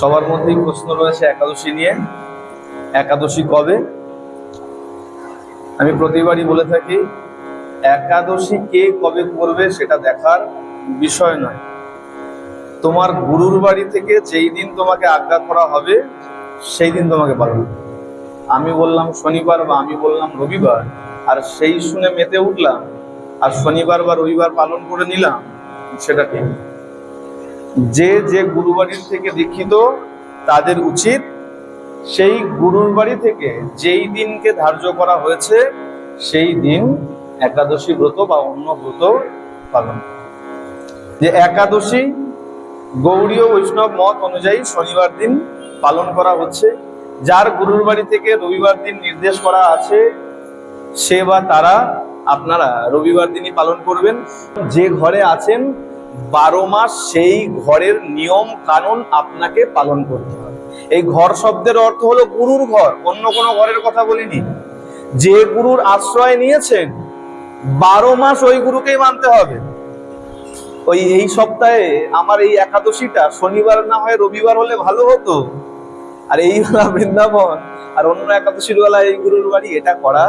সবার মধ্যেই প্রশ্ন রয়েছে একাদশী নিয়ে। একাদশী কবে? আমি প্রতিবারই বলে থাকি, একাদশী কে কবে করবে সেটা দেখার বিষয় নয়। তোমার গুরুর বাড়ি থেকে যেই দিন তোমাকে আজ্ঞা করা হবে, সেই দিন তোমাকে পালন আমি বললাম শনিবার বা আমি বললাম রবিবার, আর সেই শুনে মেতে উঠলাম, আর শনিবার বা রবিবার পালন করে নিলাম, সেটা ঠিক। যে যে গুরু বাড়ির থেকে দীক্ষিত তাদের উচিত সেই গুরুর বাড়ি থেকে যেই দিনকে ধার্য করা হয়েছে, সেই দিন একাদশী ব্রত বা অন্য ব্রত পালন যে একাদশী গৌড়ীয় বৈষ্ণব মত অনুযায়ী শনিবার দিন পালন করা হচ্ছে। যার গুরুর বাড়ি থেকে রবিবার দিন নির্দেশ করা আছে, সে বা তারা আপনারা রবিবার দিনই পালন করবেন। যে ঘরে আছেন বারো মাস সেই ঘরের নিয়ম কানুন আপনাকে পালন করতে হবে। এই ঘর শব্দের অর্থ হলো গুরুর ঘর, অন্য কোনো ঘরের কথা বলিনি। যে গুরুর আশ্রয় নিয়েছেন, বারো মাস ওই গুরুকেই মানতে হবে। ওই এই সপ্তাহে আমার এই একাদশীটা শনিবার না হয় রবিবার হলে ভালো হতো। আর এই বেলা বৃন্দাবন, আর অন্য একাদশীর বেলা এই গুরুর বাড়ি, এটা করা।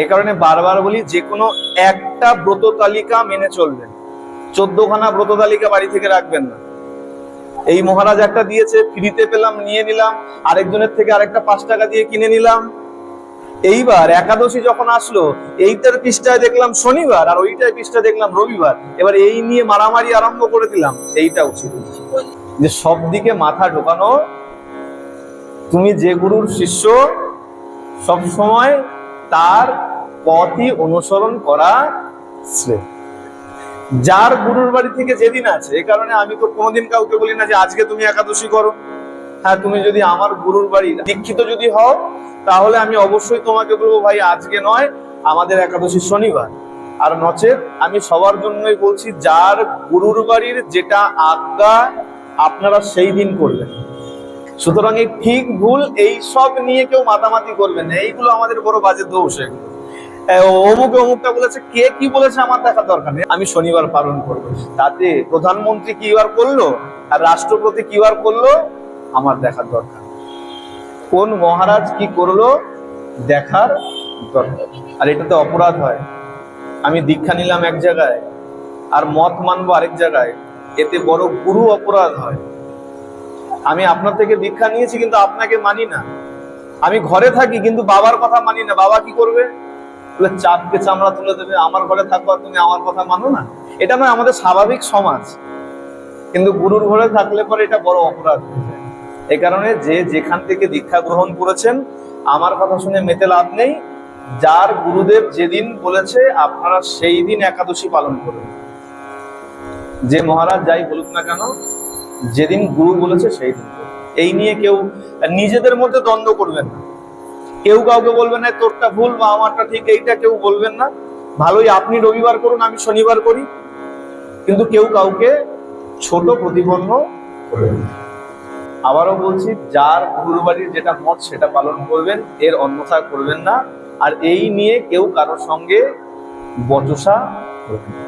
এই কারণে বারবার বলি, যে কোনো একটা ব্রত তালিকা মেনে চলবেন। চোদ্দখানা ব্রত তালিকা বাড়ি থেকে রাখবেন না। এই মহারাজ একটা দিয়েছে, ফ্রিতে পেলাম, নিয়ে নিলাম, আরেকজনের থেকে আরেকটা পাঁচ টাকা দিয়ে কিনে নিলাম। এইবার একাদশী যখন আসলো, এইটার পৃষ্ঠায় দেখলাম শনিবার, আর ওইটার পৃষ্ঠায় দেখলাম রবিবার। এবার এই নিয়ে মারামারি আরম্ভ করে দিলাম, এইটা উচিত যে সব দিকে মাথা ঢোকানো, তুমি যে গুরুর শিষ্য সব সময় তার পথই অনুসরণ করা শ্রেয় যার গুরুর বাড়ি থেকে যেদিন আছে এই কারণে আমি তো কোনোদিন কাউকে বলি না যে আজকে তুমি একাদশী করো। হ্যাঁ তুমি যদি আমার গুরুর বাড়ি দীক্ষিত যদি হও তাহলে আমি অবশ্যই তোমাকে বলব ভাই আজকে নয় আমাদের একাদশী শনিবার। আর নচেত আমি সবার জন্যই বলছি যার গুরুর বাড়ির যেটা আজ্ঞা আপনারা সেই দিন করবেন। সুতরাং এই ঠিক ভুল এই সব নিয়ে কেউ মাতামাতি করবেন না। এইগুলো আমাদের বড় বাজে দোষ এগুলো। এ, অমুক অমুকটা বলেছে, কে কি বলেছে আমার দেখার দরকার নেই। আমি শনিবার পালন করব। তাতে প্রধানমন্ত্রী কি বার করল? আর রাষ্ট্রপতি কি বার করল? আমার দেখার দরকার। কোন মহারাজ কি করল? দেখার দরকার। আর এটাতে অপরাধ হয়। আমি দীক্ষা নিলাম এক জায়গায়, আর মত মানবো আরেক জায়গায়। এতে বড় গুরু অপরাধ হয়। আমি আপনার থেকে দীক্ষা নিয়েছি, কিন্তু আপনাকে মানি না। আমি ঘরে থাকি, কিন্তু বাবার কথা মানি না। বাবা কি করবে? বলে চাপকে চামড়া তুলে দেবে, আমার ঘরে থাকব আর তুমি আমার কথা মানো না। এটা নয়, আমাদের স্বাভাবিক সমাজ। কিন্তু গুরুর ঘরে থাকলে পরে এটা বড় অপরাধ এই কারণে যে যেখান থেকে দীক্ষা গ্রহণ করেছেন, আমার কথা শুনে মেতে লাভ নেই। যার গুরুদেব যেদিন বলেছে, আপনারা সেই দিন একাদশী পালন করবেন যে মহারাজ যাই বলুক না কেন, যেদিন গুরু বলেছে সেই দিন এই নিয়ে কেউ নিজেদের মধ্যে দ্বন্দ্ব করবেন না। কেউ কাউকে বলবেন না, তোরটা ভুল বা আমারটা ঠিক, এইটা কেউ বলবেন না। ভালোই আপনি রবিবার করুন, আমি শনিবার করি। কিন্তু কেউ কাউকে ছোট প্রতিপন্ন করবেন আবারও বলছি, যার গুরুর বাড়ির যেটা মত সেটা পালন করবেন, এর অন্যথা করবেন না। আর এই নিয়ে কেউ কারোর সঙ্গে বচসা করবেন।